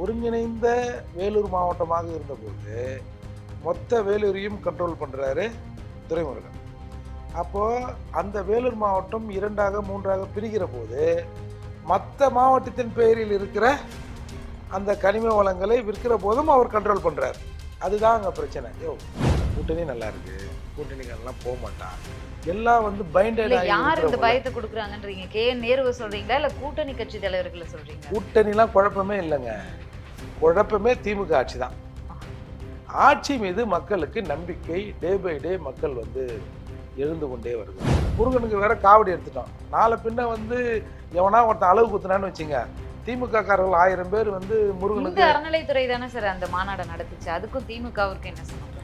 ஒருங்கிணைந்த வேலூர் மாவட்டமாக இருந்தபோது மொத்த வேலூரையும் கண்ட்ரோல் பண்ணுறாரு துரைமுருகன். அப்போது அந்த வேலூர் மாவட்டம் இரண்டாக மூன்றாக பிரிகிற போது மற்ற மாவட்டத்தின் பெயரில் இருக்கிற அந்த கனிம வளங்களை விற்கிற போதும் அவர் கண்ட்ரோல் பண்ணுறார் அதுதான் அங்கே பிரச்சனை. யோ கூட்டணி நல்லா இருக்குது கூட்டணிகள்லாம் போக மாட்டான். எல்லாம் வந்து பைண்டட் யார் இந்த பயத்தை கொடுக்குறாங்கன்றீங்க? கே நேருவை சொல்றீங்களா? இல்ல கூட்டணி கட்சி தலைவர்களை சொல்றீங்க கூட்டணிலாம் குழப்பமே இல்லைங்க. குழப்பமே திமுக ஆட்சி தான். ஆட்சி மீது மக்களுக்கு நம்பிக்கை டே பை டே மக்கள் வந்து எழுந்து கொண்டே வருது. முருகனுக்கு வேற காவடி எடுத்துட்டோம். நாளை பின்ன வந்து எவனா ஒருத்தன் அளவு குத்துனான்னு வச்சுங்க திமுக காரர்கள் ஆயிரம் பேர் வந்து முருகனுக்கு அறநிலைத்துறை தானே சார் அந்த மாநாடை நடத்துச்சு. அதுக்கும் திமுகவுக்கு என்ன சம்பந்தம்?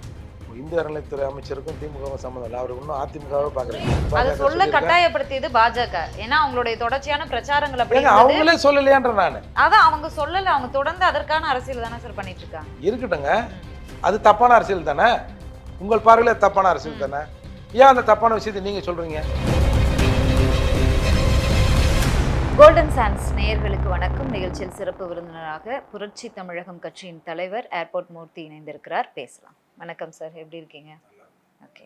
இந்து அறநிலைத்துறை அமைச்சருக்கும் திமுக சம்மந்தம் இல்லை. அவர் இன்னும் அதிமுகவை அதை பார்க்குறேன் சொல்ல கட்டாயப்படுத்தியது பாஜக. ஏன்னா அவங்களுடைய தொடர்ச்சியான பிரச்சாரங்கள் அப்படி. அவங்களே சொல்லலையான்ற நான். அதான் அவங்க சொல்லல. அவங்க தொடர்ந்து அதற்கான அரசியல் தானே சார் பண்ணிட்டு இருக்காங்க. இருக்கட்டுங்க அது தப்பான அரசியல் தானே? உங்கள் பார்வையில் அது தப்பான அரசியல் தானே? ஏன் அந்த தப்பான விஷயத்தை நீங்கள் சொல்கிறீங்க கோல்டன் சான்ஸ் நேயர்களுக்கு வணக்கம். நிகழ்ச்சியில் சிறப்பு விருந்தினராக புரட்சி தமிழகம் கட்சியின் தலைவர் ஏர்போர்ட் மூர்த்தி இணைந்திருக்கிறார். பேசலாம். வணக்கம் சார். எப்படி இருக்கீங்க? ஓகே.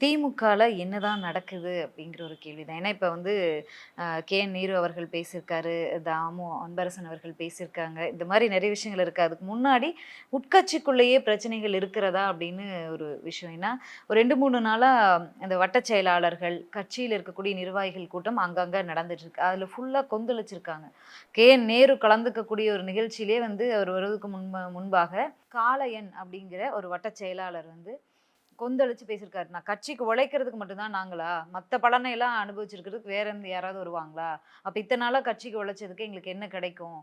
திமுகவில் என்னதான் நடக்குது அப்படிங்கிற ஒரு கேள்வி தான் ஏன்னா இப்போ வந்து கே. என். நேரு அவர்கள் பேசியிருக்காரு தாமு அன்பரசன் அவர்கள் பேசியிருக்காங்க. இந்த மாதிரி நிறைய விஷயங்கள் இருக்குது அதுக்கு முன்னாடி உட்கட்சிக்குள்ளேயே பிரச்சனைகள் இருக்கிறதா அப்படின்னு ஒரு விஷயம். ஏன்னா ஒரு ரெண்டு மூணு நாளாக இந்த வட்டச் செயலாளர்கள் கட்சியில் இருக்கக்கூடிய நிர்வாகிகள் கூட்டம் அங்கங்கே நடந்துட்டுருக்கு. அதில் ஃபுல்லாக கொந்தளிச்சிருக்காங்க. கே. என். நேரு கலந்துக்கக்கூடிய ஒரு நிகழ்ச்சியிலே வந்து அவர் வருவதற்கு முன்ப முன்பாக காளையன் அப்படிங்கிற ஒரு வட்டச் செயலாளர் வந்து கொந்தளிச்சு பேசியிருக்காரு. நான் கட்சிக்கு உழைக்கிறதுக்கு மட்டும்தான் நாங்களா? மற்ற பலனை எல்லாம் அனுபவிச்சிருக்கிறதுக்கு வேற இருந்து யாராவது வருவாங்களா? அப்போ இத்தனை நாளாக கட்சிக்கு உழைச்சதுக்கு எங்களுக்கு என்ன கிடைக்கும்?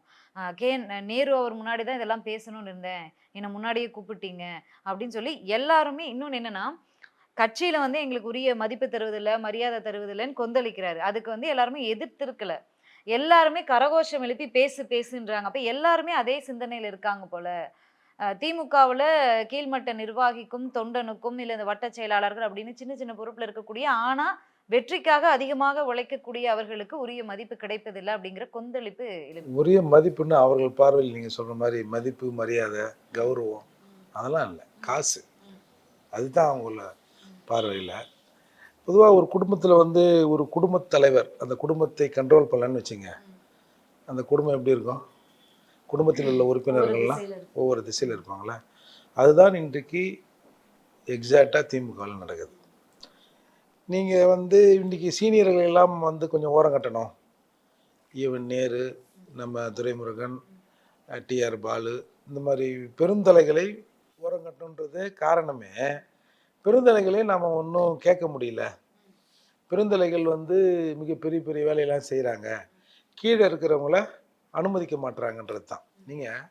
கே நேரு அவர் முன்னாடி தான் இதெல்லாம் பேசணும்னு இருந்தேன். என்னை முன்னாடியே கூப்பிட்டீங்க அப்படின்னு சொல்லி எல்லாருமே இன்னொன்று என்னன்னா கட்சியில் வந்து எங்களுக்கு உரிய மதிப்பு தருவதில்லை மரியாதை தருவதில்லைன்னு கொந்தளிக்கிறாரு. அதுக்கு வந்து எல்லாருமே எதிர்த்திருக்கல. எல்லாருமே கரகோஷம் எழுப்பி பேசு பேசுன்றாங்க. அப்போ எல்லாருமே அதே சிந்தனையில் இருக்காங்க போல. திமுகவில் கீழ்மட்ட நிர்வாகிக்கும் தொண்டனுக்கும் இல்லை இந்த வட்ட செயலாளர்கள் அப்படின்னு சின்ன சின்ன பொறுப்புல இருக்கக்கூடிய ஆனா வெற்றிக்காக அதிகமாக உழைக்கக்கூடிய அவர்களுக்கு உரிய மதிப்பு கிடைப்பதில்லை அப்படிங்கிற கொந்தளிப்பு உரிய மதிப்புன்னு அவர்கள் பார்வையில் நீங்கள் சொல்கிற மாதிரி மதிப்பு மரியாதை கௌரவம் அதெல்லாம் இல்லை. காசு. அதுதான் அவங்கள பார்வையில். பொதுவாக ஒரு குடும்பத்தில் வந்து ஒரு குடும்பத் தலைவர் அந்த குடும்பத்தை கண்ட்ரோல் பண்ணலன்னு வச்சுங்க. அந்த குடும்பம் எப்படி இருக்கும்? குடும்பத்தில் உள்ள உறுப்பினர்கள்லாம் ஒவ்வொரு திசையில் இருப்பாங்களே. அதுதான் இன்றைக்கு எக்ஸாக்டாக திமுகவில் நடக்குது. நீங்கள் வந்து இன்றைக்கி சீனியர்கள் எல்லாம் வந்து கொஞ்சம் ஓரம் கட்டணும். ஈவன் நேரு நம்ம துரைமுருகன் டிஆர் பாலு இந்த மாதிரி பெருந்தலைகளை ஓரம் கட்டணுன்றது காரணமே பெருந்தலைகளை நம்ம ஒன்றும் கேட்க முடியல. பெருந்தலைகள் வந்து மிக பெரிய பெரிய வேலையெல்லாம் செய்கிறாங்க கீழே இருக்கிறவங்கள அனுமதிக்க மாட்றாங்கன்றது தான். நீங்கள்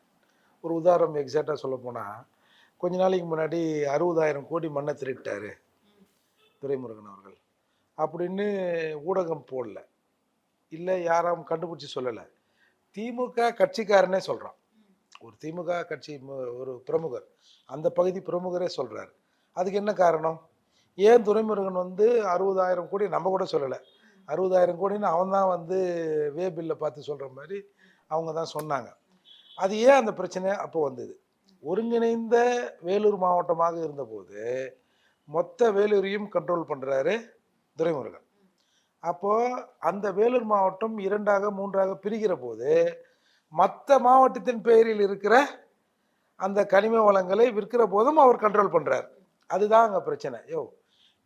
ஒரு உதாரணம் எக்ஸாக்டாக சொல்ல போனால் கொஞ்ச நாளைக்கு முன்னாடி அறுபதாயிரம் கோடி மண்ணை திருட்டாரு துரைமுருகன் அவர்கள். அப்படின்னு ஊடகம் போடல. இல்லை யாரும் கண்டுபிடிச்சி சொல்லலை. திமுக கட்சிக்காரனே சொல்கிறான் ஒரு திமுக கட்சி மு- ஒரு பிரமுகர். அந்த பகுதி பிரமுகரே சொல்கிறாரு அதுக்கு என்ன காரணம்? ஏன் துரைமுருகன் வந்து அறுபதாயிரம் கோடி நம்ம கூட சொல்லலை? அறுபதாயிரம் கோடின்னு அவன் தான் வந்து வே பில்லை பார்த்து சொல்கிற மாதிரி அவங்க தான் சொன்னாங்க. அது ஏன் அந்த பிரச்சனை அப்போ வந்தது? ஒருங்கிணைந்த வேலூர் மாவட்டமாக இருந்தபோது மொத்த வேலூரையும் கண்ட்ரோல் பண்ணுறாரு துரைமுருகன். அப்போது அந்த வேலூர் மாவட்டம் இரண்டாக மூன்றாக பிரிகிற போது மற்ற மாவட்டத்தின் பெயரில் இருக்கிற அந்த கனிம வளங்களை விற்கிற போதும் அவர் கண்ட்ரோல் பண்ணுறார் அதுதான் அங்கே பிரச்சனை. யோ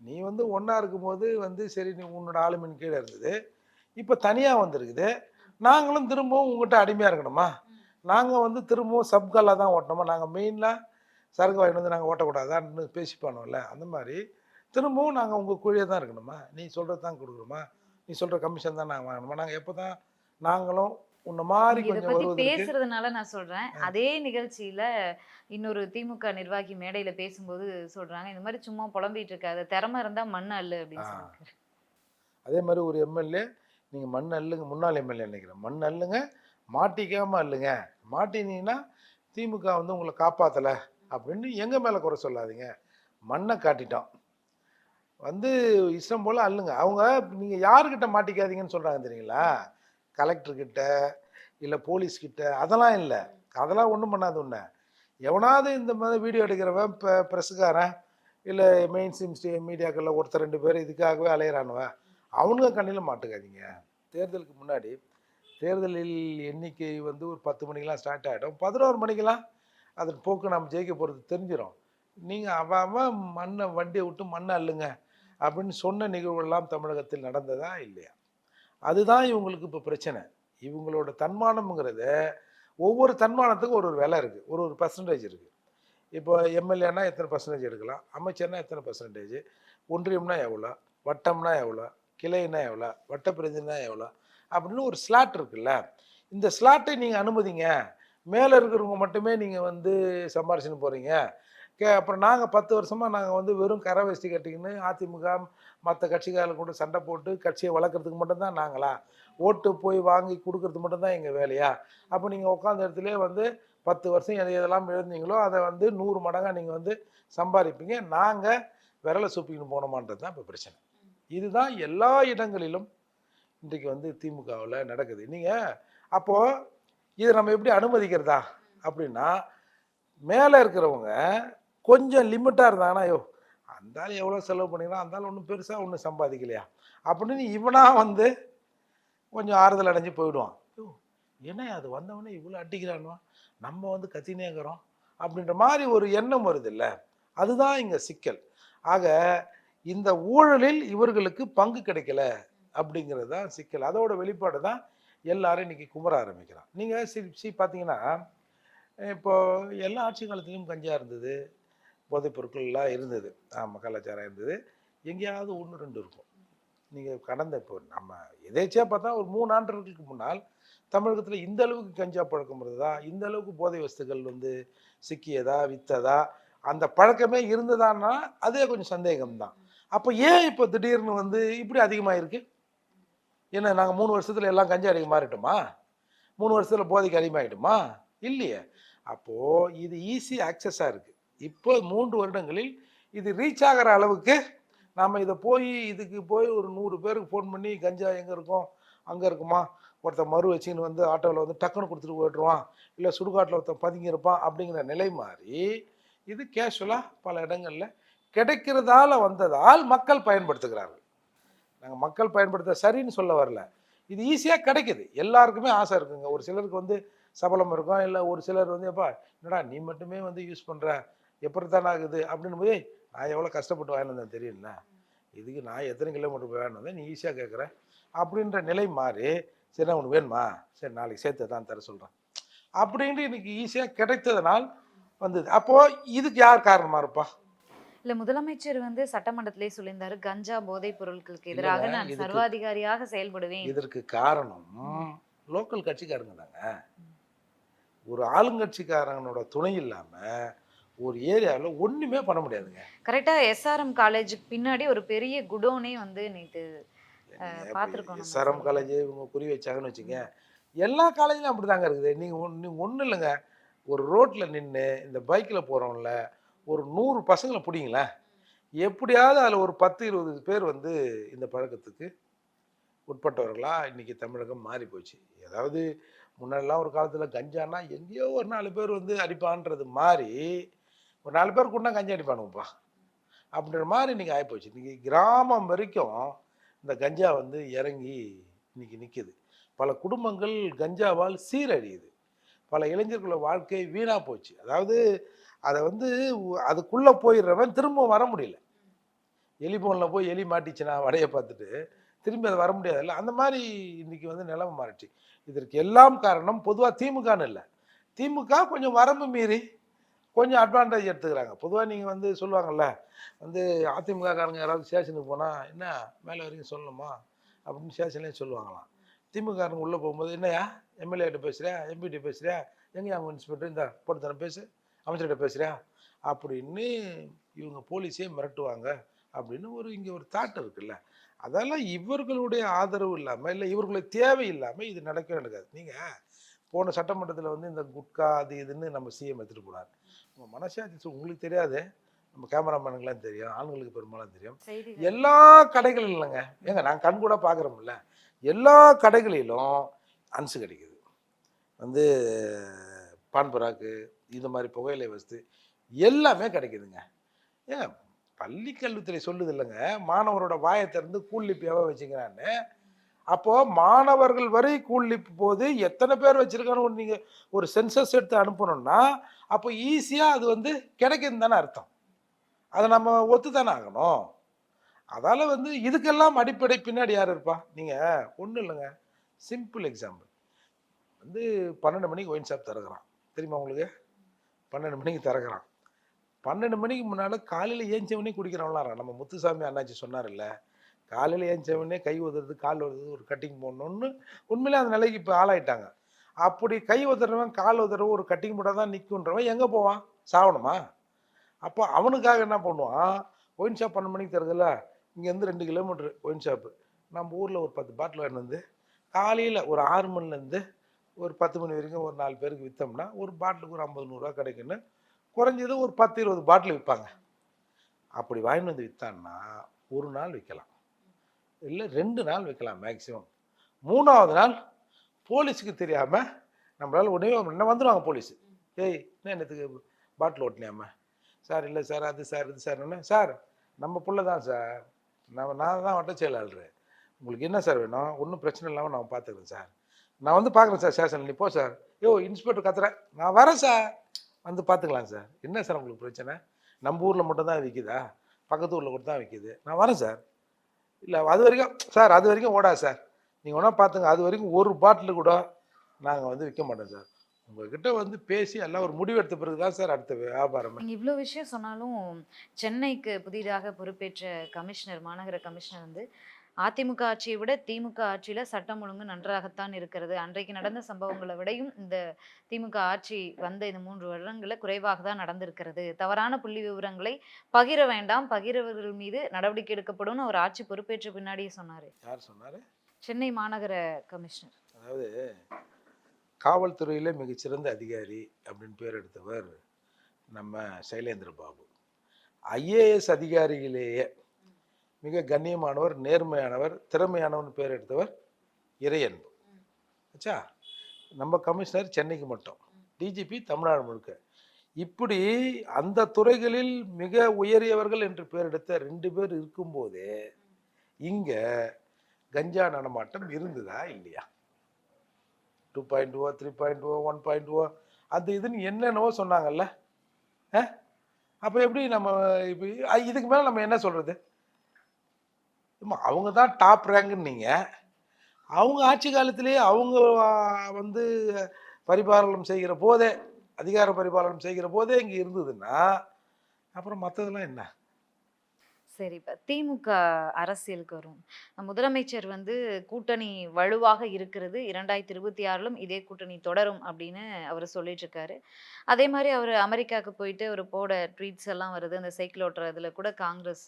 நீ வந்து ஒன்றா இருக்கும்போது வந்து சரி நீ உன்னோட ஆளுமின் கீழே இருந்தது. இப்போ தனியாக வந்திருக்குது. நாங்களும் திரும்பவும் உங்கள்கிட்ட அடிமையாக இருக்கணுமா? நாங்கள் வந்து திரும்பவும் சப்காலாக தான் ஓட்டணுமா? நாங்கள் மெயினாக சரக்கு வாங்கிட்டு வந்து நாங்கள் ஓட்டக்கூடாதான்னு பேசிப்பானோம்ல? அந்த மாதிரி திரும்பவும் நாங்கள் உங்கள் கூழியே தான் இருக்கணுமா? நீ சொல்கிறது தான் கொடுக்கணுமா? நீ சொல்கிற கமிஷன் தான் நாங்கள் வாங்கணுமா? நாங்கள் எப்போ தான் நாங்களும் உன்னை மாதிரி கொஞ்சம் பேசுறதுனால நான் சொல்றேன். அதே நிகழ்ச்சியில இன்னொரு திமுக நிர்வாகி மேடையில பேசும்போது சொல்றாங்க இந்த மாதிரி சும்மா புலம்பிட்டு இருக்காது திறமை இருந்தா மண் அல்லு அப்படின்னு அதே மாதிரி ஒரு எம்எல்ஏ நீங்கள் மண் அள்ளுங்க முன்னாள் எம்எல்ஏ நினைக்கிறேன். மண் அள்ளுங்க மாட்டிக்காமல் அள்ளுங்க மாட்டினீங்கன்னா திமுக வந்து உங்களை காப்பாற்றலை அப்படின்னு எங்கள் மேலே குறை சொல்லாதீங்க. மண்ணை காட்டிட்டோம். வந்து இஷ்டம் போல் அள்ளுங்க அவங்க நீங்கள் யாருக்கிட்ட மாட்டிக்காதீங்கன்னு சொல்கிறாங்க தெரியுங்களா? கலெக்டர்கிட்ட இல்லை போலீஸ்கிட்ட அதெல்லாம் இல்லை. அதெல்லாம் ஒன்றும் பண்ணாது ஒன்று எவனாவது இந்த மாதிரி வீடியோ எடுக்கிறவன் இப்போ ப்ரெஸ்ஸுக்காரன் இல்லை மெயின் ஸ்ட்ரீம் மீடியாக்களில் ஒருத்தர் ரெண்டு பேர் இதுக்காகவே அலையிறானுவன் அவனுங்க கண்ணில் மாட்டுக்காதீங்க. தேர்தலுக்கு முன்னாடி தேர்தலில் எண்ணிக்கை வந்து ஒரு பத்து மணிக்கெலாம் ஸ்டார்ட் ஆகிடும் பதினோரு மணிக்கெலாம் அதன் போக்கு நம்ம ஜெயிக்க போகிறது தெரிஞ்சிடும் நீங்கள் அவன் அவன் மண்ணை வண்டியை விட்டு மண்ணை அள்ளுங்க அப்படின்னு சொன்ன நிகழ்வுகள்லாம் தமிழகத்தில் நடந்ததா இல்லையா? அதுதான் இவங்களுக்கு இப்போ பிரச்சனை. இவங்களோட தன்மானம்ங்கிறது ஒவ்வொரு தன்மானத்துக்கும் ஒரு ஒரு விலை இருக்குது ஒரு ஒரு பர்சன்டேஜ் இருக்குது இப்போ எம்எல்ஏனா எத்தனை பர்சன்டேஜ் எடுக்கலாம்? அமைச்சர்னா எத்தனை பர்சன்டேஜ் ஒன்றியம்னா எவ்வளோ? வட்டம்னா எவ்வளோ? கிளைனா எவ்வளோ? வட்ட எவ்வளோ? அப்படின்னு ஒரு ஸ்லாட் இருக்குல்ல. இந்த ஸ்லாட்டை நீங்கள் அனுமதிங்க. மேலே இருக்கிறவங்க மட்டுமே நீங்கள் வந்து சம்பாரிச்சுன்னு போகிறீங்க கே அப்புறம் நாங்கள் பத்து வருஷமாக நாங்கள் வந்து வெறும் கரை வேஷ்டி கட்டிக்கின்னு அதிமுக மற்ற கட்சிக்காரங்க கூட சண்டை போட்டு கட்சியை வளர்க்குறதுக்கு மட்டும்தான் நாங்களா? ஓட்டு போய் வாங்கி கொடுக்கறது மட்டும்தான் எங்கள் வேலையா? அப்போ நீங்கள் உட்காந்த இடத்துல வந்து பத்து வருஷம் எது எதெல்லாம் எழுந்தீங்களோ அதை வந்து நூறு மடங்காக நீங்கள் வந்து சம்பாதிப்பீங்க. நாங்கள் விரலை சூப்பிக்கின்னு போனோமான்றது தான் இப்போ பிரச்சனை. இதுதான் எல்லா இடங்களிலும் இன்றைக்கு வந்து திமுகவில் நடக்குது. நீங்கள் அப்போது இதை நம்ம எப்படி அனுமதிக்கிறதா? அப்படின்னா மேலே இருக்கிறவங்க கொஞ்சம் லிமிட்டாக இருந்தாங்கன்னா ஐயோ அந்தாலும் எவ்வளோ செலவு பண்ணிக்கலாம் அந்தாலும் ஒன்றும் பெருசாக ஒன்றும் சம்பாதிக்கலையா? அப்படின்னு இவனாக வந்து கொஞ்சம் ஆறுதல் அடைஞ்சு போயிடுவான். ஐயோ என்ன அது வந்தவொடனே இவ்வளோ அடிக்கிறானுவா நம்ம வந்து கத்தினேங்கிறோம் அப்படின்ற மாதிரி ஒரு எண்ணம் வருது இல்லை? அதுதான் இங்கே சிக்கல். ஆக இந்த ஊழலில் இவர்களுக்கு பங்கு கிடைக்கல அப்படிங்கிறது தான் சிக்கல். அதோட வெளிப்பாடு தான் எல்லாரும் இன்னைக்கு குமர ஆரம்பிக்கிறான் நீங்கள் சி சி பார்த்தீங்கன்னா இப்போ எல்லா ஆட்சி காலத்துலேயும் கஞ்சா இருந்தது போதைப் பொருட்கள்லாம் இருந்தது. ஆமாம் கலாச்சாரம் இருந்தது. எங்கேயாவது ஒன்று ரெண்டு இருக்கும். நீங்கள் கடந்த இப்போ நம்ம எதேச்சியாக பார்த்தா ஒரு மூணு ஆண்டுகளுக்கு முன்னால் தமிழகத்தில் இந்த அளவுக்கு கஞ்சா பழக்கம் இருந்ததா? இந்த அளவுக்கு போதை வஸ்துகள் வந்து சிக்கியதா வித்ததா? அந்த பழக்கமே இருந்ததான்னா அதே கொஞ்சம் சந்தேகம்தான். அப்போ ஏன் இப்போ திடீர்னு வந்து இப்படி அதிகமாக இருக்கு என்ன நாங்கள் மூணு வருஷத்தில் எல்லாம் கஞ்சா அடிக்க மாறிட்டோமா மூணு வருஷத்தில் போதைக்கு அதிகமாகிட்டுமா இல்லையே. அப்போது இது ஈஸி ஆக்சஸாக இருக்குது இப்போ மூன்று வருடங்களில் இது ரீச் ஆகிற அளவுக்கு நாம் இதை போய் இதுக்கு போய் ஒரு நூறு பேருக்கு ஃபோன் பண்ணி கஞ்சா எங்கே இருக்கும்? அங்கே இருக்குமா? ஒருத்தன் மறு வச்சுன்னு வந்து ஆட்டோவில் வந்து டக்குன்னு கொடுத்துட்டு போயிடுவான் இல்லை சுடுகாட்டில் ஒருத்தன் பதுங்கியிருப்பான் அப்படிங்கிற நிலை மாறி இது கேஷுவலாக பல இடங்களில் கிடைக்கிறதால வந்ததால் மக்கள் பயன்படுத்துகிறார்கள். நாங்கள் மக்கள் பயன்படுத்த சரின்னு சொல்ல வரல. இது ஈஸியாக கிடைக்குது. எல்லாருக்குமே ஆசை இருக்குங்க. ஒரு சிலருக்கு வந்து சபலம் இருக்கும். இல்லை ஒரு சிலர் வந்து எப்பா என்னடா நீ மட்டுமே வந்து யூஸ் பண்ணுற எப்படி தானே ஆகுது? அப்படின்னு போய் நான் எவ்வளோ கஷ்டப்பட்டு வாங்கிட்டு தெரியல இதுக்கு நான் எத்தனை கிலோமீட்டர் போய் வாங்கிட்டு நீ ஈஸியாக கேட்குற அப்படின்ற நிலை மாறி சரி நான் உனக்கு வேணுமா? சரி நாளைக்கு சேர்த்து தான் தர சொல்கிறேன் அப்படின்ட்டு இன்னைக்கு ஈஸியாக கிடைத்ததனால் வந்தது. அப்போது இதுக்கு யார் காரணமாக இருப்பா? இல்ல முதலமைச்சர் வந்து சட்டமன்றத்திலே சொல்லியிருந்தாரு கஞ்சா போதைப் பொருட்களுக்கு எதிராக நான் சர்வாதிகாரியாக செயல்படுவேன். இதற்கு காரணம் லோக்கல் கட்சிக்காரங்க தாங்க. ஒரு ஆளுங்கட்சிக்காரங்களோட துணை இல்லாமல் ஒரு ஏரியாவில் ஒன்றுமே பண்ண முடியாதுங்க. கரெக்டா எஸ்ஆர்எம் காலேஜுக்கு பின்னாடி ஒரு பெரிய குடோனே வந்து நேத்து பார்த்திருக்கோம் எஸ்ஆர்எம் காலேஜ் இவங்க குறி வச்சாங்கன்னு வச்சுங்க எல்லா காலேஜ்லையும் அப்படி தாங்க இருக்குது. நீங்கள் ஒன்று நீங்கள் ஒன்றும் இல்லைங்க. ஒரு ரோட்டில் நின்று இந்த பைக்கில் போகிறோம்ல ஒரு நூறு பசங்களை பிடிங்களேன் எப்படியாவது அதில் ஒரு பத்து இருபது பேர் வந்து இந்த பழக்கத்துக்கு உட்பட்டவர்களாக இன்றைக்கி தமிழகம் மாறி போச்சு அதாவது முன்னாடிலாம் ஒரு காலத்தில் கஞ்சானா எங்கேயோ ஒரு நாலு பேர் வந்து அடிப்பான்றது மாறி ஒரு நாலு பேர் கூட கஞ்சா அடிப்பானுங்கப்பா. அப்படின்ற மாதிரி இன்றைக்கி ஆகிப்போச்சு இன்றைக்கி கிராமம் வரைக்கும் இந்த கஞ்சா வந்து இறங்கி இன்னைக்கு நிற்கிது பல குடும்பங்கள் கஞ்சாவால் சீரழியுது. பல இளைஞர்களோட வாழ்க்கை வீணாக போச்சு. அதாவது அதை வந்து அதுக்குள்ளே போயிடுறவன் திரும்ப வர முடியல. எலி போனில் போய் எலி மாட்டிச்சுனா வடையை பார்த்துட்டு திரும்பி அது வர முடியாதுல்ல அந்த மாதிரி இன்னைக்கு வந்து நிலைமை மாறிடுச்சு. இதற்கு எல்லாம் காரணம் பொதுவாக திமுகன்னு இல்லை. திமுக கொஞ்சம் வரம்பு மீறி கொஞ்சம் அட்வான்டேஜ் எடுத்துக்கிறாங்க. பொதுவாக நீங்கள் வந்து சொல்லுவாங்கல்ல வந்து அதிமுக காரங்க யாராவது ஸ்டேஷனுக்கு போனால் என்ன மேலே வரைக்கும் சொல்லணுமா? அப்படின்னு ஸ்டேஷன்லேயும் சொல்லுவாங்களாம். திமுக காரங்க உள்ளே போகும்போது என்னையா எம்எல்ஏட்ட பேசுகிறேன் எம்பிகிட்ட பேசுறியா? எங்க அவங்க இன்ஸ்பெக்டர் இந்த போட்டு தானே பேசு. அமைச்சர்கிட்ட பேசுறியா? அப்படின்னு இவங்க போலீஸே மிரட்டுவாங்க அப்படின்னு ஒரு இங்கே ஒரு தாட் இருக்குல்ல. அதெல்லாம் இவர்களுடைய ஆதரவு இல்லாமல் இல்லை இவர்களுடைய தேவை இல்லாமல் இது நடக்கவே நடக்காது. நீங்கள் போன சட்டமன்றத்தில் வந்து இந்த குட்கா அது இதுன்னு நம்ம சிஎம் எடுத்துகிட்டு போனார். உங்கள் மனசாட்சி உங்களுக்கு தெரியாது. நம்ம கேமராமேனுங்களாம் தெரியும் ஆண்களுக்கு பெரும்பாலும் தெரியும். எல்லா கடைகளும் இல்லைங்க. ஏங்க நான் கண் கூட பார்க்குறோம்ல. எல்லா கடைகளிலும் அன்சு கிடைக்குது. வந்து பான்புராக்கு இது மாதிரி புகையிலை வஸ்து எல்லாமே கிடைக்குதுங்க. ஏங்க பள்ளி கல்வித்துறை சொல்லுது இல்லைங்க. மாணவரோட வாயை திறந்து கூலிப்பியாவை வச்சுக்கிறான்னு. அப்போது மாணவர்கள் வரை கூலிப்பு போது எத்தனை பேர் வச்சிருக்கான்னு நீங்கள் ஒரு சென்சஸ் எடுத்து அனுப்பணும்னா அப்போ ஈஸியாக அது வந்து கிடைக்குதுன்னு தானே அர்த்தம். அதை நம்ம ஒத்து தானே ஆகணும். அதால வந்து இதுக்கெல்லாம் அடிப்படை பின்னாடி யார் இருப்பா? நீங்கள் ஒன்றும் இல்லைங்க. சிம்பிள் எக்ஸாம்பிள் வந்து பன்னெண்டு மணிக்கு ஒயின் ஷாப் திறக்கிறான். தெரியுமா உங்களுக்கு? பன்னெண்டு மணிக்கு திறக்கிறான். பன்னெண்டு மணிக்கு முன்னால் காலையில் ஏஞ்சவனே குடிக்கிறவங்களாம் நம்ம முத்துசாமி அண்ணாச்சி சொன்னார்ல காலையில் ஏஞ்சவனே கை உதறது கால் உதறது ஒரு கட்டிங் போடணும்னு உண்மையிலே அந்த நிலைக்கு இப்போ ஆளாயிட்டாங்க. அப்படி கை உதறவன் கால் உதறவன் ஒரு கட்டிங் போட்டால் தான் நிற்குன்றவன் எங்கே போவான்? சாவணுமா? அப்போ அவனுக்காக என்ன பண்ணுவான்? ஒயின் ஷாப் பன்னெண்டு மணிக்கு தருதுல்ல இங்கேருந்து ரெண்டு கிலோமீட்ரு ஒயின் ஷாப்பு நம்ம ஊரில் ஒரு பத்து பாட்டில் வாங்கிட்டு வந்து காலையில் ஒரு ஆறு மணிலேருந்து ஒரு பத்து மணி வரைக்கும் ஒரு நாலு பேருக்கு விற்றோம்னா ஒரு பாட்டிலுக்கு ஒரு ஐம்பது நூறுரூவா கிடைக்குன்னு குறைஞ்சது ஒரு பத்து இருபது பாட்டில் விற்பாங்க. அப்படி வாங்கிட்டு வந்து விற்றான்னா ஒரு நாள் விற்கலாம். இல்லை ரெண்டு நாள் விற்கலாம் மேக்ஸிமம் மூணாவது நாள் போலீஸுக்கு தெரியாமல் நம்மளால் உடனே என்ன வந்துடுவாங்க போலீஸ். ஏய் என்ன என்னத்துக்கு பாட்டில் ஓட்டினியாம? சார் இல்லை சார் அது சார் இது சார் என்ன? சார் நம்ம புள்ள தான் சார். நம்ம நான் தான் வட்ட செயலாளர் உங்களுக்கு என்ன சார் வேணும்? ஒன்றும் பிரச்சனை இல்லாமல் நான் பார்த்துக்கிறேன் சார். நான் வந்து பார்க்குறேன் சார் ஸ்டேஷனில் நீ போ சார். யோ இன்ஸ்பெக்டர் கத்துறேன். நான் வரேன் சார். வந்து பார்த்துக்கலாம் சார். என்ன சார் உங்களுக்கு பிரச்சனை? நம்ம ஊரில் மட்டும் தான் விற்கிதா பக்கத்து ஊரில் கூட தான் விற்கிது நான் வரேன் சார். இல்லை அது வரைக்கும் சார் அது வரைக்கும் ஓடா சார். நீங்கள் ஒன்றா பார்த்துங்க. அது வரைக்கும் ஒரு பாட்டில் கூட நாங்கள் வந்து விற்க மாட்டோம் சார். உங்ககிட்ட வந்து பேசி எல்லாம் ஒரு முடிவெடுத்த பிறகு தான் சார் அடுத்த வியாபாரம். நீங்க இவ்வளோ விஷயம் சொன்னாலும் சென்னைக்கு புதிதாக பொறுப்பேற்ற கமிஷனர் மாநகர கமிஷனர் வந்து அதிமுக ஆட்சியை விட திமுக ஆட்சியில சட்டம் ஒழுங்கு நன்றாகத்தான் இருக்கிறது. அன்றைக்கு நடந்த சம்பவங்களை விடையும் இந்த திமுக ஆட்சி வந்த இந்த மூன்று வருடங்களில் குறைவாக தான் நடந்திருக்கிறது. தவறான புள்ளி விவரங்களை பகிர வேண்டாம். பகிரவர்கள் மீது நடவடிக்கை எடுக்கப்படும்னு அவர் ஆட்சி பொறுப்பேற்ற பின்னாடியே சொன்னாரு. யார் சொன்னார்? சென்னை மாநகர கமிஷனர். அதாவது காவல்துறையிலே மிகச்சிறந்த அதிகாரி அப்படின்னு பேர் எடுத்தவர் நம்ம சைலேந்திர பாபு. ஐஏஎஸ் அதிகாரியிலேயே மிக கண்ணியமானவர் நேர்மையானவர் திறமையானவர்னு பேர் எடுத்தவர் இறையன்பு. ஆச்சா நம்ம கமிஷனர் சென்னைக்கு மட்டும். டிஜிபி தமிழ்நாடு முழுக்க. இப்படி அந்த துறைகளில் மிக உயரியவர்கள் என்று பேர் எடுத்த ரெண்டு பேர் இருக்கும்போதே இங்கே கஞ்சா நடமாட்டம் இருந்ததா இல்லையா? Two point O three point O one point O அது இதுன்னு என்னென்னவோ சொன்னாங்கல்ல. அப்போ எப்படி நம்ம இப்போ இதுக்கு மேலே நம்ம என்ன சொல்கிறது அவங்க தான் டாப் ரேங்குன்னீங்க அவங்க ஆட்சி காலத்திலேயே அவங்க வந்து பரிபாலனம் செய்கிற போதே அதிகார பரிபாலனம் செய்கிற போதே இங்கே இருந்ததுன்னா அப்புறம் மற்றதெல்லாம் என்ன? சரி இப்போ திமுக அரசியலுக்கு வரும். முதலமைச்சர் வந்து கூட்டணி வலுவாக இருக்கிறது. இரண்டாயிரத்தி இருபத்தி ஆறிலும் இதே கூட்டணி தொடரும் அப்படின்னு அவர் சொல்லிட்டு இருக்காரு அதே மாதிரி அவர் அமெரிக்காவுக்கு போயிட்டு ஒரு போட ட்வீட்ஸ் எல்லாம் வருது. அந்த சைக்கிள் ஓட்டுறதுல கூட காங்கிரஸ்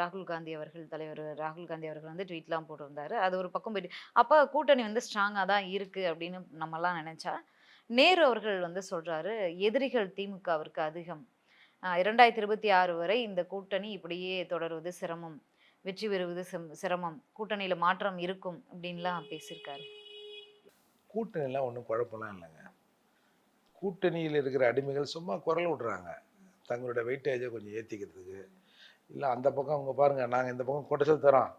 ராகுல் காந்தி அவர்கள் தலைவர் ராகுல் காந்தி அவர்கள் வந்து ட்வீட்லாம் போட்டிருந்தாரு. அது ஒரு பக்கம் போயிட்டு அப்போ கூட்டணி வந்து ஸ்ட்ராங்காக தான் இருக்குது அப்படின்னு நம்மலாம் நினச்சா நேரு அவர்கள் வந்து சொல்கிறாரு எதிரிகள் திமுகவிற்கு அதிகம். இரண்டாயிரத்தி இருபத்தி ஆறு வரை இந்த கூட்டணி இப்படியே தொடருவது சிரமம். வெற்றி பெறுவது சிரம்- சிரமம். கூட்டணியில் மாற்றம் இருக்கும் அப்படின்லாம் பேசியிருக்காரு. கூட்டணிலாம் ஒன்றும் குழப்பம்லாம் இல்லைங்க. கூட்டணியில் இருக்கிற அடிமைகள் சும்மா குரல் விடுறாங்க. தங்களோட வெயிட்டேஜை கொஞ்சம் ஏற்றிக்கிறதுக்கு இல்லை அந்த பக்கம் அவங்க பாருங்கள் நாங்கள் இந்த பக்கம் கொட்டச்சல் தரோம்.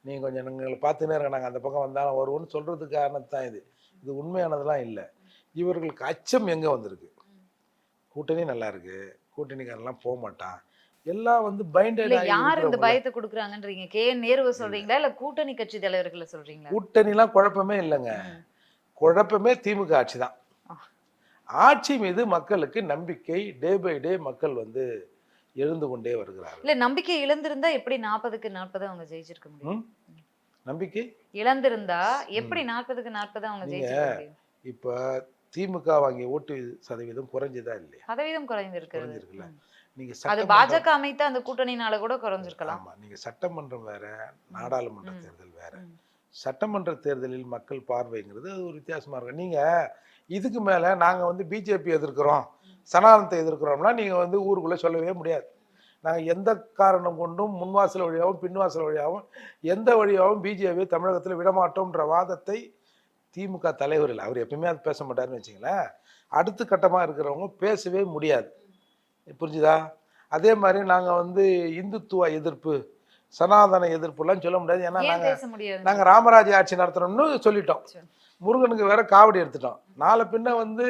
நீங்கள் கொஞ்சம் எங்களை பார்த்துனே இருங்க நாங்கள் அந்த பக்கம் வந்தாலும் வருவோம்னு சொல்கிறதுக்கு காரணம் தான் இது. இது உண்மையானதெல்லாம் இல்லை. இவர்களுக்கு அச்சம் எங்கே வந்திருக்கு? கூட்டணி நல்லா இருக்குது கூட்டணிக்காரெல்லாம் போக மாட்டான் எல்லாம் வந்து பைண்டட் யார் இந்த பயத்தை கொடுக்குறாங்கன்றீங்க? கே. நேருவை சொல்றீங்களா? இல்ல கூட்டணி கட்சி தலைவர்களை சொல்றீங்களா? கூட்டணிலாம் குழப்பமே இல்லைங்க. குழப்பமே திமுக ஆட்சி தான். ஆட்சி மீது மக்களுக்கு நம்பிக்கை டே பை டே மக்கள் வந்து எழுந்து கொண்டே வருகிறார்கள். இல்ல நம்பிக்கை இழந்திருந்தா எப்படி நாற்பதுக்கு நாற்பது அவங்க ஜெயிச்சிருக்க முடியும்? நம்பிக்கை? இழந்திருந்தா எப்படி நாற்பதுக்கு நாற்பது அவங்க ஜெயிச்சிருக்க முடியும்? இப்போ திமுக வாங்கிய ஓட்டு சதவீதம் குறைஞ்சதா இல்லையா? சதவீதம் குறைந்திருக்கிறது. குறைஞ்சிருக்குல்ல. ம். நீங்க அது பாஜக அமைத்த அந்த கூட்டணினால கூட குறைஞ்சிருக்கலாம். ஆமா நீங்க சட்டமன்றம் வேற நாடாளுமன்ற. தேர்தல் வேற. சட்டமன்ற தேர்தலில் மக்கள் பார்வைங்கிறது அது ஒரு வித்தியாசமா இருக்கும் நீங்க இதுக்கு மேல நாங்க வந்து பிஜேபி எதிர்க்கிறோம் சனாதனத்தை எதிர்க்கிறோம்னா நீங்க வந்து ஊருக்குள்ள சொல்லவே முடியாது. நாங்க எந்த காரணம் கொண்டும் முன்வாசல் வழியாகவும் பின்வாசல் வழியாகவும் எந்த வழியாகவும் பிஜேபி தமிழகத்தில் விடமாட்டோம்ன்ற வாதத்தை திமுக தலைவர் இல்லை. அவர் எப்பயுமே அது பேச மாட்டாருன்னு வச்சுங்களேன் அடுத்த கட்டமாக இருக்கிறவங்க பேசவே முடியாது. புரிஞ்சுதா? அதே மாதிரி நாங்கள் வந்து இந்துத்துவ எதிர்ப்பு சனாதன எதிர்ப்புலாம் சொல்ல முடியாது. ஏன்னா ஏன் நாங்கள் பேச முடியாது நாங்கள் ராமராஜ்ய ஆட்சி நடத்துறோம்னு சொல்லிட்டோம். முருகனுக்கு வேற காவடி எடுத்துட்டோம். நாளை பின்ன வந்து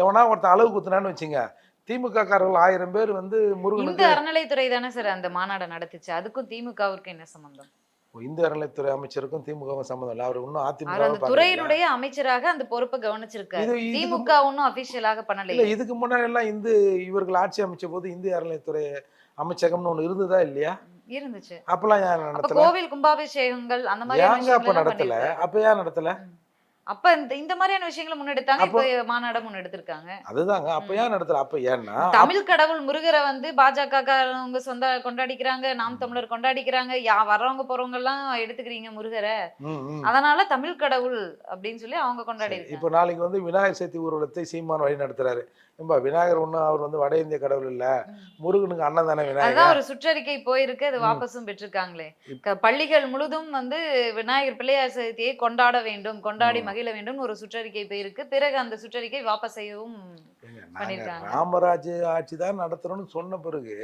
எவனா ஒருத்தன் அளவு குத்துனான்னு வச்சுங்க திமுக காரர்கள் ஆயிரம் பேர் வந்து முருகனுக்கு அறநிலைத்துறை தானே சார் அந்த மாநாடை நடத்துச்சு. அதுக்கும் திமுகவிற்கு என்ன சம்பந்தம்? இந்து அறநிலைத்துறை அமைச்சருக்கும் திமுகவும் சம்மந்தம் இல்லை. அவர் இன்னும் அதிமுக அந்த துறையினுடைய அமைச்சராக அந்த பொறுப்பை கவனிச்சிருக்காரு. திமுக ஒன்னும் அபிஷியலாக இல்ல பண்ணலையே. இதுக்கு முன்னாடி எல்லாம் இந்து இவர்கள் ஆட்சி அமைச்ச போது இந்திய அறநிலைத்துறை அமைச்சகம்னு ஒண்ணு இருந்ததா இல்லையா? இருந்துச்சு. அப்பெல்லாம் ஏன் அப்ப நடத்தல கோவில் கும்பாபிஷேகங்கள் அந்த மாதிரியான ஏங்க அப்ப நடத்தல. அப்ப ஏன் நடத்தல? அப்ப இந்த இந்த மாதிரியான விஷயங்களை முன்னெடுத்தாங்க இப்ப மாநாட முன்னெடுத்திருக்காங்க அதுதாங்க. அப்ப ஏன் நடத்தல? அப்ப ஏன்னா தமிழ் கடவுள் முருகரை வந்து பாஜக காரவங்க சொந்த கொண்டாடிக்கிறாங்க நாம் தமிழர் கொண்டாடிக்கிறாங்க யா வர்றவங்க போறவங்க எல்லாம் எடுத்துக்கிறீங்க முருகரை. அதனால தமிழ் கடவுள் அப்படின்னு சொல்லி அவங்க கொண்டாடி இப்போ நாளைக்கு வந்து விநாயகர் சதுர்த்தி ஊர்வலத்தை சீமான் வழி நடத்துறாரு. ஏம்பா விநாயகர் ஒன்றும் அவர் வந்து வட இந்திய கடவுள் இல்ல. முருகனுக்கு அண்ணன் தானே விநாயகர்? அதுதான் ஒரு சுற்றறிக்கை போயிருக்கு அது வாபஸும் பெற்றிருக்காங்களே. பள்ளிகள் முழுதும் வந்து விநாயகர் பிள்ளையார் சதுர்த்தியை கொண்டாட வேண்டும் கொண்டாடி மகிழ வேண்டும் ஒரு சுற்றறிக்கை போயிருக்கு. பிறகு அந்த சுற்றறிக்கை வாபஸ் செய்யவும். ராமராஜ் ஆட்சி தான் நடத்துறோம்னு சொன்ன பிறகு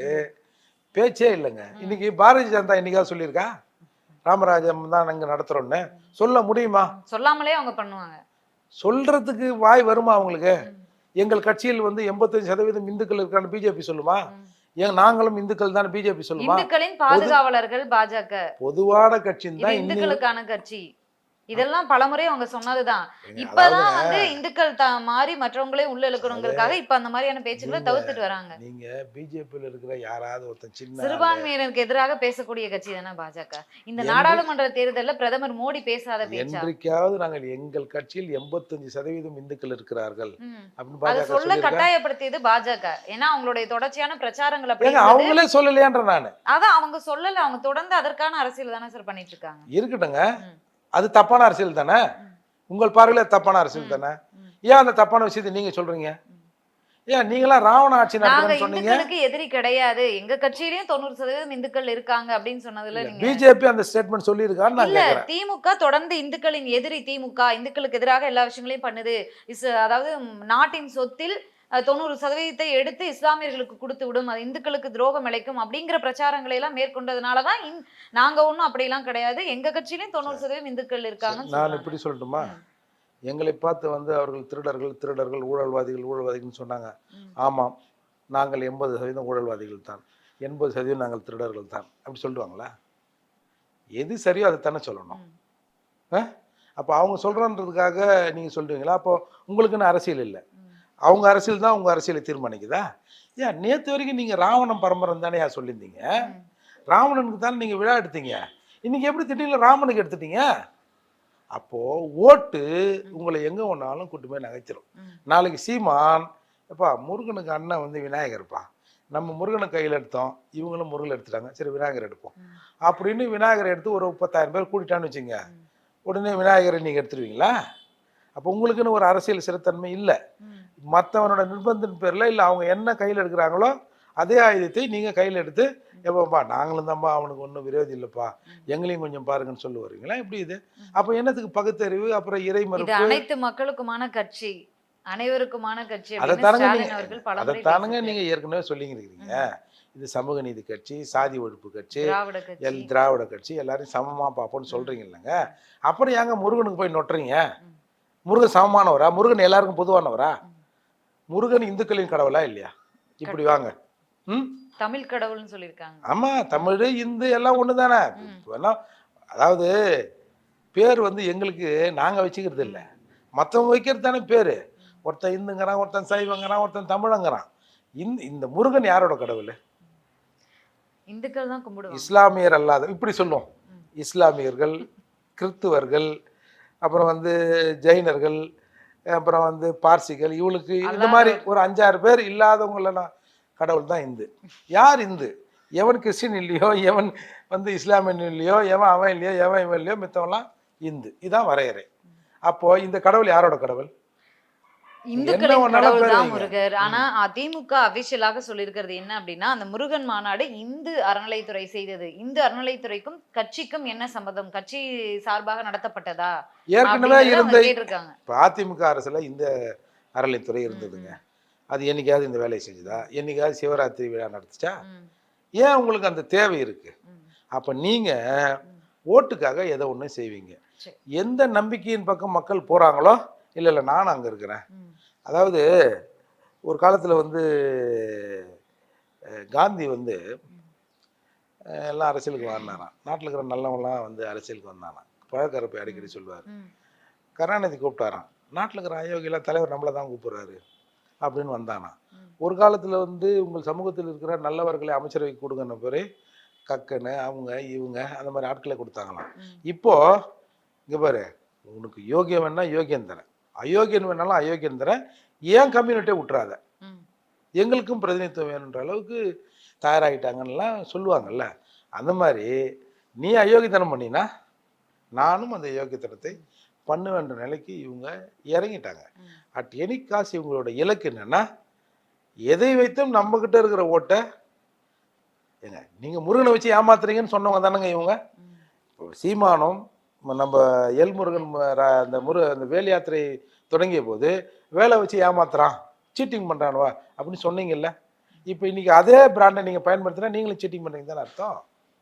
பேச்சே இல்லைங்க. இன்னைக்கு பாரதிய ஜனதா இன்னைக்காவது சொல்லியிருக்கா? ராமராஜம் தான் நாங்க நடத்துறோம்னு. சொல்ல முடியுமா? சொல்லாமலே அவங்க பண்ணுவாங்க. சொல்றதுக்கு வாய் வருமா அவங்களுக்கு? எங்கள் கட்சியில் வந்து எண்பத்தஞ்சு சதவீதம் இந்துக்கள் இருக்கான்னு பிஜேபி சொல்லுமா? ஏன் நாங்களும் இந்துக்கள் தான் பிஜேபி சொல்லுமா? இந்துக்களின் பாதுகாவலர்கள் பாஜக. பொதுவான இது தான் இந்துக்களுக்கான கட்சி. இதெல்லாம் பலமுறை அவங்க சொன்னதுதான். இப்பதான் வந்து இந்துக்கள் த மாறி மற்றவங்களே உள்ள இழுக்கணுங்கிறதுக்காக இப்ப அந்த மாதிரியான பேச்சுக்களை நீங்க- தவிர்த்துட்டு வராங்க. நீங்க பிஜேபியில் இருக்கிற யாராவது ஒருத்தன் சின்ன சிறுபான்மையினருக்கு எதிராக பேசக்கூடிய கட்சி தானே பாஜக? இந்த நாடாளுமன்ற தேர்தல்ல பிரதமர் மோடி பேசாத பேச்சா? என்றைக்காவது நாங்கள் எங்கள் கட்சியில் எண்பத்தஞ்சு சதவீதம் இந்துக்கள் இருக்கிறார்கள். அப்படின்னு சொல்ல கட்டாயப்படுத்தியது பாஜக. ஏன்னா அவங்களுடைய தொடர்ச்சியான பிரச்சாரங்கள். அவங்களே சொல்லலையான்ற நானு. அதான் அவங்க சொல்லல. அவங்க தொடர்ந்து அதற்கான அரசியல் தானே சார் பண்ணிட்டு இருக்காங்க. இருக்கட்டுங்க. அது தப்பான அரசியல் தானே? உங்கள் பார்வையில தப்பான அரசியல் தானே. ஏன் அந்த தப்பான விஷயத்தை நீங்க சொல்றீங்க? ஏன் நீங்களாம் ராவண ஆட்சி நாங்க நடத்துறேன்னு சொன்னீங்க? எதிரி கிடையாது. எங்க கட்சியிலயும் தொண்ணூறு சதவீதம் இந்துக்கள் இருக்காங்க அப்படின்னு சொன்னதுல நீங்க பிஜேபி அந்த ஸ்டேட்மெண்ட் சொல்லியிருக்கான்னு இல்ல திமுக தொடர்ந்து இந்துக்களின் எதிரி திமுக இந்துக்களுக்கு எதிராக எல்லா விஷயங்களையும் பண்ணுது. இஸ் அதாவது நாட்டின் சொத்தில் தொண்ணூறு சதவீதத்தை எடுத்து இஸ்லாமியர்களுக்கு கொடுத்து விடும். அது இந்துக்களுக்கு துரோகம் இழைக்கும் அப்படிங்கிற பிரச்சாரங்களை எல்லாம் மேற்கொண்டதுனாலதான் இந்- நாங்க ஒண்ணும் அப்படியெல்லாம் கிடையாது. எங்க கட்சியிலயும் தொண்ணூறு சதவீதம் இந்துக்கள் இருக்காங்கன்னு நான். இப்படி சொல்லட்டுமா. எங்களை பார்த்து வந்து அவர்கள் திருடர்கள் திருடர்கள் ஊழல்வாதிகள் ஊழல்வாதிகள்னு சொன்னாங்க. ஆமாம் நாங்கள் எண்பது சதவீதம் ஊழல்வாதிகள் தான். எண்பது சதவீதம் நாங்கள் திருடர்கள் தான். அப்படி சொல்லுவாங்களா? எது சரியோ அதை தானே சொல்லணும். ம். அப்போ அவங்க சொல்கிறன்றதுக்காக நீங்கள் சொல்றீங்களா? அப்போ உங்களுக்குன்னு அரசியல் இல்லை. அவங்க அரசியல் தான் உங்கள் அரசியலை தீர்மானிக்குதா? ஏன் நேற்று வரைக்கும் நீங்கள் ராவணன் பரம்பரை தானே சொல்லியிருந்தீங்க? ராவணனுக்கு தானே நீங்கள் விழா எடுத்தீங்க. இன்னைக்கு எப்படி திடீர்னு ராமனுக்கு எடுத்துட்டீங்க? அப்போது ஓட்டு உங்களை எங்கே ஒன்றாலும் கூட்டு போய் நகைச்சிடும் நாளைக்கு சீமான் எப்பா முருகனுக்கு அண்ணன் வந்து விநாயகர்ப்பா நம்ம முருகனை கையில் எடுத்தோம் இவங்களும் முருகன் எடுத்துட்டாங்க. சரி விநாயகர் எடுப்போம். அப்படின்னு விநாயகர் எடுத்து ஒரு முப்பத்தாயிரம் பேர் கூட்டிட்டான்னு வச்சுங்க. உடனே விநாயகரை நீங்கள் எடுத்துருவீங்களா? அப்போ உங்களுக்குன்னு ஒரு அரசியல் சிறத்தன்மை இல்லை. மற்றவனோட நிர்பந்தத்தின் பேரில் இல்லை அவங்க என்ன கையில் எடுக்கிறாங்களோ அதே ஆயுதத்தை நீங்கள் கையில் எடுத்து எப்பப்பா நாங்களும் தான்ப்பா அவனுக்கு ஒன்றும் விரோதி இல்லைப்பா. எங்களையும் கொஞ்சம் பாருங்கன்னு சொல்லி வருவீங்களா எப்படி இது? அப்போ என்னத்துக்கு பகுத்தறிவு அப்புறம் இறை மறுப்பு? அனைத்து மக்களுக்குமான கட்சி. அனைவருக்குமான கட்சி அதை தானுங்க ஸ்டாலின் நீங்க அவர்கள் அதை பலமுறை தானுங்க பேசியிருக்காரு. நீங்க ஏற்கனவே சொல்லிங்கிறீங்க இது சமூக நீதி கட்சி சாதி ஒழிப்பு கட்சி எல் திராவிட கட்சி எல்லாரையும் சமமா பார்ப்போம்னு சொல்றீங்க இல்லைங்க? அப்புறம் ஏங்க முருகனுக்கு போய் நொட்டுறீங்க. முருகன் சமமானவரா? முருகன் எல்லாருக்கும் பொதுவானவரா. முருகன் இந்துக்களின் கடவுளா இல்லையா? இப்படி வாங்க. ம்? தமிழ் கடவுள்னு சொல்லியிருக்காங்க. ஆமா தமிழ் இந்து எல்லாம் ஒன்று தானே அதாவது பேர் வந்து எங்களுக்கு நாங்க வச்சுக்கிறது இல்லை. மற்றவங்க வைக்கிறது தானே பேர். ஒருத்தன் இந்துங்கிறான் ஒருத்தன் சைவங்கிறான் ஒருத்தன் தமிழங்கிறான். இந்த இந்த முருகன் யாரோட கடவுள்? இந்துக்கள் தான் கும்பிடுவாங்க. இஸ்லாமியர் அல்லாத இப்படி சொல்லுவோம். இஸ்லாமியர்கள் கிறிஸ்துவர்கள் அப்புறம் வந்து ஜெயினர்கள் அப்புறம் வந்து பார்சிகள் இவளுக்கு இந்த மாதிரி ஒரு அஞ்சாறு பேர் இல்லாதவங்களெல்லாம் கடவுள் தான் இந்து. யார் இந்து? எவன் கிறிஸ்டின் இல்லையோ எவன் வந்து இஸ்லாமியன் இல்லையோ எவன் அவன் இல்லையோ எவன் இவன் இல்லையோ மித்தவன்லாம் இந்து. இதான் வரையறை. அப்போ இந்த கடவுள் யாரோட கடவுள்? இந்துக்களின் கடவுள் தான். முருகர். ஆனா அதிமுக அபிஷியலாக சொல்லியிருக்கிறது என்ன அப்படின்னா அந்த முருகன் மாநாடு இந்து அறநிலைத்துறை செய்தது. இந்து அறநிலைத்துறைக்கும் கட்சிக்கும் என்ன சம்மதம் கட்சி சார்பாக நடத்தப்பட்டதா? ஏற்கனவே இருந்த அதிமுக அரசுல இந்த அறநிலைத்துறை இருந்ததுங்க. அது என்னைக்காவது இந்த வேலையை செஞ்சுதா? என்னைக்காவது சிவராத்திரி விழா நடத்துச்சா? ஏன் உங்களுக்கு அந்த தேவை இருக்கு? அப்ப நீங்க ஓட்டுக்காக எதை ஒண்ணு செய்வீங்க. எந்த நம்பிக்கையின் பக்கம் மக்கள் போறாங்களோ? இல்ல இல்ல நானும் அங்க இருக்கிறேன். அதாவது ஒரு காலத்துல வந்து காந்தி வந்து எல்லாம் அரசியலுக்கு வந்தாராம் நாட்டில் இருக்கிற நல்லவங்களாம் வந்து அரசியலுக்கு வந்தானாம். பழக்கரப்பை அடிக்கடி சொல்லுவார் கருணாநிதி கூப்பிட்டாராம். நாட்டில் இருக்கிற அயோக்கியெல்லாம் தலைவர் நம்மளை தான் கூப்பிடுறாரு. அப்படின்னு வந்தானா. ஒரு காலத்தில் வந்து உங்கள் சமூகத்தில் இருக்கிற நல்லவர்களை அமைச்சரவைக்கு கொடுங்கன்னு பேர் கக்கனு அவங்க இவங்க அந்த மாதிரி ஆட்களை கொடுத்தாங்களாம். ம். இப்போ இங்க பாரு உனக்கு யோகியம் வேணா யோகியம் தரேன். அயோக்கியன் வேணாலும் அயோக்கியன் தரேன் ஏன் கம்யூனிட்டியை விட்டுறாத? எங்களுக்கும் பிரதிநிதித்துவம் வேணுன்ற அளவுக்கு தயாராகிட்டாங்கன்னெலாம் சொல்லுவாங்கல்ல. அந்த மாதிரி நீ அயோக்கியத்தனம் பண்ணினா நானும் அந்த யோக்கியத்தனத்தை பண்ணுவேன்ற நிலைக்கு இவங்க இறங்கிட்டாங்க. அட் எனி காசு இவங்களோட இலக்கு என்னன்னா எதை வைத்தும் நம்ம கிட்ட இருக்கிற ஓட்டை ஏங்க நீங்க முருகனை வச்சு ஏமாத்துறீங்கன்னு சொன்னவங்க தானேங்க இவங்க. இப்போ சீமானும் நம்ம எல் முருகன் அந்த முரு அந்த வேல் யாத்திரை தொடங்கிய போது வேலை வச்சு ஏமாத்துறான் சீட்டிங் பண்ணுறானுவா அப்படின்னு சொன்னீங்கல்ல? இப்போ இன்னைக்கு அதே பிராண்டை நீங்கள் பயன்படுத்தினா நீங்களும் சீட்டிங் பண்ணுறீங்க தானே அர்த்தம்?